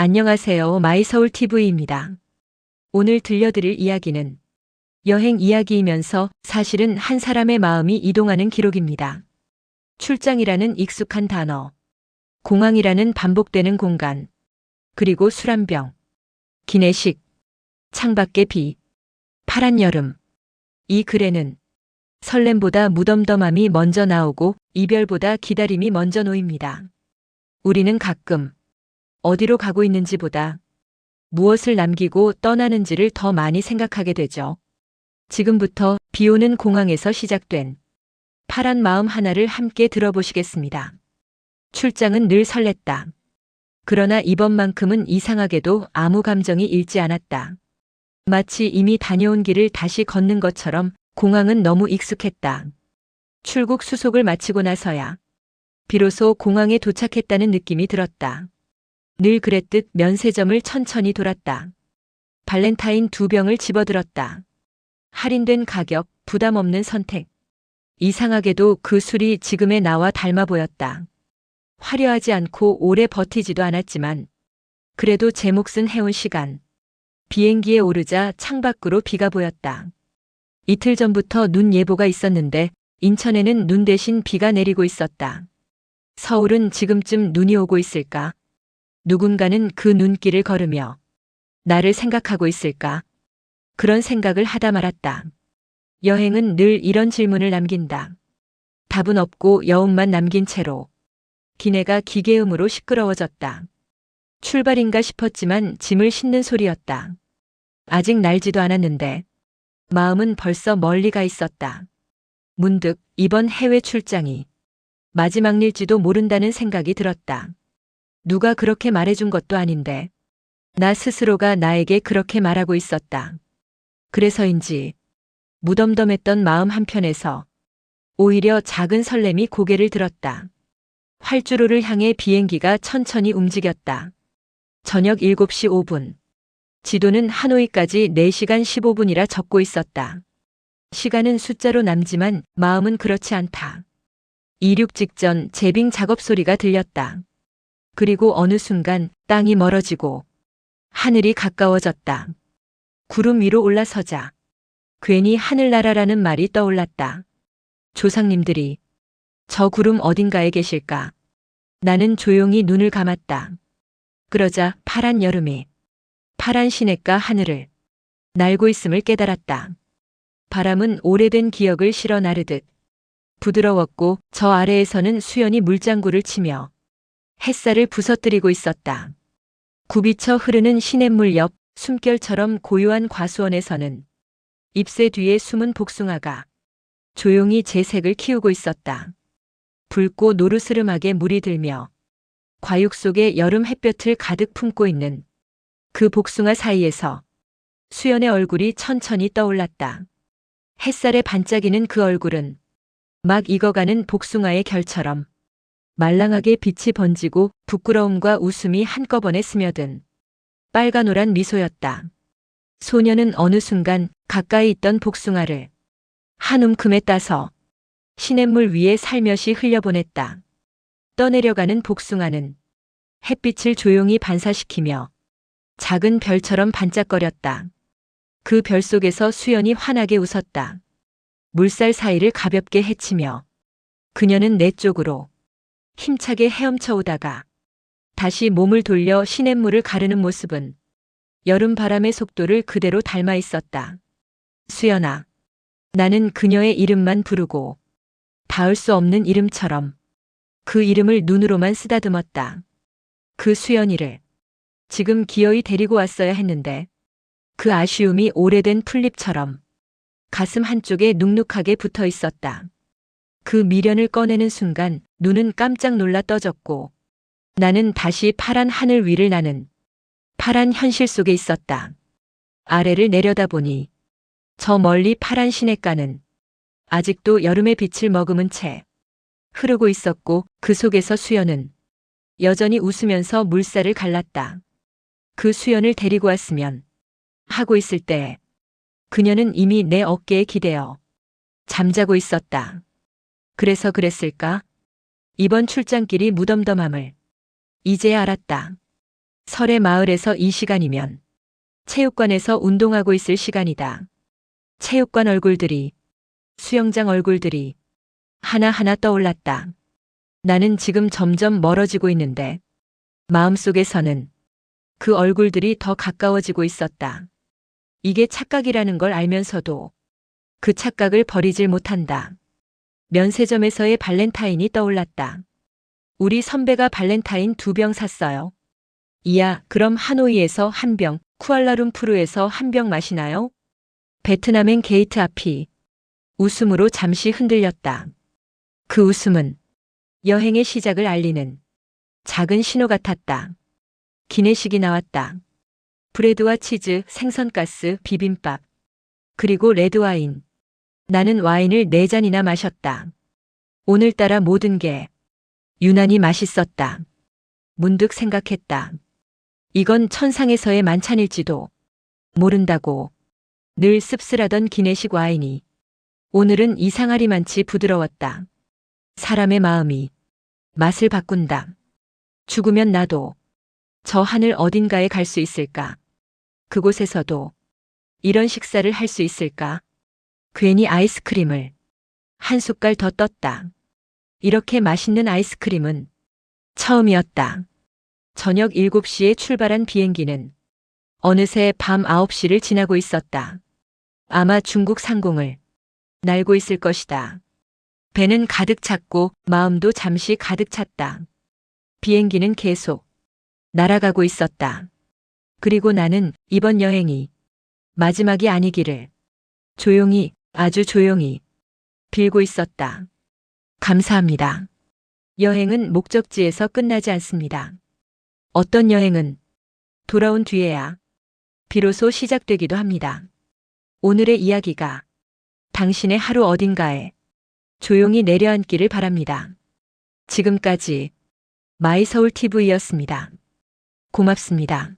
안녕하세요. 마이서울 TV입니다. 오늘 들려드릴 이야기는 여행 이야기이면서 사실은 한 사람의 마음이 이동하는 기록입니다. 출장이라는 익숙한 단어, 공항이라는 반복되는 공간, 그리고 술한 병, 기내식, 창밖의 비, 파란 여름. 이 글에는 설렘보다 무덤덤함이 먼저 나오고 이별보다 기다림이 먼저 놓입니다. 우리는 가끔 어디로 가고 있는지보다 무엇을 남기고 떠나는지를 더 많이 생각하게 되죠. 지금부터 비 오는 공항에서 시작된 파란 마음 하나를 함께 들어보시겠습니다. 출장은 늘 설렜다. 그러나 이번만큼은 이상하게도 아무 감정이 일지 않았다. 마치 이미 다녀온 길을 다시 걷는 것처럼 공항은 너무 익숙했다. 출국 수속을 마치고 나서야 비로소 공항에 도착했다는 느낌이 들었다. 늘 그랬듯 면세점을 천천히 돌았다. 발렌타인 두 병을 집어들었다. 할인된 가격, 부담 없는 선택. 이상하게도 그 술이 지금의 나와 닮아 보였다. 화려하지 않고 오래 버티지도 않았지만 그래도 제 몫은 해온 시간. 비행기에 오르자 창밖으로 비가 보였다. 이틀 전부터 눈 예보가 있었는데 인천에는 눈 대신 비가 내리고 있었다. 서울은 지금쯤 눈이 오고 있을까? 누군가는 그 눈길을 걸으며 나를 생각하고 있을까? 그런 생각을 하다 말았다. 여행은 늘 이런 질문을 남긴다. 답은 없고 여운만 남긴 채로 기내가 기계음으로 시끄러워졌다. 출발인가 싶었지만 짐을 싣는 소리였다. 아직 날지도 않았는데 마음은 벌써 멀리 가 있었다. 문득 이번 해외 출장이 마지막 일지도 모른다는 생각이 들었다. 누가 그렇게 말해준 것도 아닌데 나 스스로가 나에게 그렇게 말하고 있었다. 그래서인지 무덤덤했던 마음 한편에서 오히려 작은 설렘이 고개를 들었다. 활주로를 향해 비행기가 천천히 움직였다. 저녁 7시 5분. 지도는 하노이까지 4시간 15분이라 적고 있었다. 시간은 숫자로 남지만 마음은 그렇지 않다. 이륙 직전 제빙 작업 소리가 들렸다. 그리고 어느 순간 땅이 멀어지고 하늘이 가까워졌다. 구름 위로 올라서자 괜히 하늘나라라는 말이 떠올랐다. 조상님들이 저 구름 어딘가에 계실까? 나는 조용히 눈을 감았다. 그러자 파란 여름이 파란 시냇가 하늘을 날고 있음을 깨달았다. 바람은 오래된 기억을 실어 나르듯 부드러웠고 저 아래에서는 수연이 물장구를 치며 햇살을 부서뜨리고 있었다. 굽이쳐 흐르는 시냇물 옆 숨결처럼 고요한 과수원에서는 잎새 뒤에 숨은 복숭아가 조용히 제 색을 키우고 있었다. 붉고 노르스름하게 물이 들며 과육 속에 여름 햇볕을 가득 품고 있는 그 복숭아 사이에서 수연의 얼굴이 천천히 떠올랐다. 햇살에 반짝이는 그 얼굴은 막 익어가는 복숭아의 결처럼 말랑하게 빛이 번지고 부끄러움과 웃음이 한꺼번에 스며든 빨간노란 미소였다. 소녀는 어느 순간 가까이 있던 복숭아를 한 움큼에 따서 시냇물 위에 살며시 흘려보냈다. 떠내려가는 복숭아는 햇빛을 조용히 반사시키며 작은 별처럼 반짝거렸다. 그 별 속에서 수연이 환하게 웃었다. 물살 사이를 가볍게 헤치며 그녀는 내 쪽으로 힘차게 헤엄쳐 오다가 다시 몸을 돌려 시냇물을 가르는 모습은 여름 바람의 속도를 그대로 닮아 있었다. 수연아. 나는 그녀의 이름만 부르고 닿을 수 없는 이름처럼 그 이름을 눈으로만 쓰다듬었다. 그 수연이를 지금 기어이 데리고 왔어야 했는데 그 아쉬움이 오래된 풀잎처럼 가슴 한쪽에 눅눅하게 붙어 있었다. 그 미련을 꺼내는 순간 눈은 깜짝 놀라 떠졌고 나는 다시 파란 하늘 위를 나는 파란 현실 속에 있었다. 아래를 내려다보니 저 멀리 파란 시냇가는 아직도 여름의 빛을 머금은 채 흐르고 있었고 그 속에서 수연은 여전히 웃으면서 물살을 갈랐다. 그 수연을 데리고 왔으면 하고 있을 때 그녀는 이미 내 어깨에 기대어 잠자고 있었다. 그래서 그랬을까? 이번 출장길이 무덤덤함을 이제야 알았다. 설의 마을에서 이 시간이면 체육관에서 운동하고 있을 시간이다. 체육관 얼굴들이, 수영장 얼굴들이 하나하나 떠올랐다. 나는 지금 점점 멀어지고 있는데 마음속에서는 그 얼굴들이 더 가까워지고 있었다. 이게 착각이라는 걸 알면서도 그 착각을 버리질 못한다. 면세점에서의 발렌타인이 떠올랐다. 우리 선배가 발렌타인 두 병 샀어요. 이야, 그럼 하노이에서 한 병, 쿠알라룸푸르에서 한 병 마시나요? 베트남행 게이트 앞이 웃음으로 잠시 흔들렸다. 그 웃음은 여행의 시작을 알리는 작은 신호 같았다. 기내식이 나왔다. 브레드와 치즈, 생선가스, 비빔밥, 그리고 레드와인. 나는 와인을 네 잔이나 마셨다. 오늘따라 모든 게 유난히 맛있었다. 문득 생각했다. 이건 천상에서의 만찬일지도 모른다고 늘 씁쓸하던 기내식 와인이 오늘은 이상하리만치 부드러웠다. 사람의 마음이 맛을 바꾼다. 죽으면 나도 저 하늘 어딘가에 갈 수 있을까? 그곳에서도 이런 식사를 할 수 있을까? 괜히 아이스크림을 한 숟갈 더 떴다. 이렇게 맛있는 아이스크림은 처음이었다. 저녁 7시에 출발한 비행기는 어느새 밤 9시를 지나고 있었다. 아마 중국 상공을 날고 있을 것이다. 배는 가득 찼고 마음도 잠시 가득 찼다. 비행기는 계속 날아가고 있었다. 그리고 나는 이번 여행이 마지막이 아니기를 조용히, 아주 조용히 빌고 있었다. 감사합니다. 여행은 목적지에서 끝나지 않습니다. 어떤 여행은 돌아온 뒤에야 비로소 시작되기도 합니다. 오늘의 이야기가 당신의 하루 어딘가에 조용히 내려앉기를 바랍니다. 지금까지 마이서울 TV였습니다. 고맙습니다.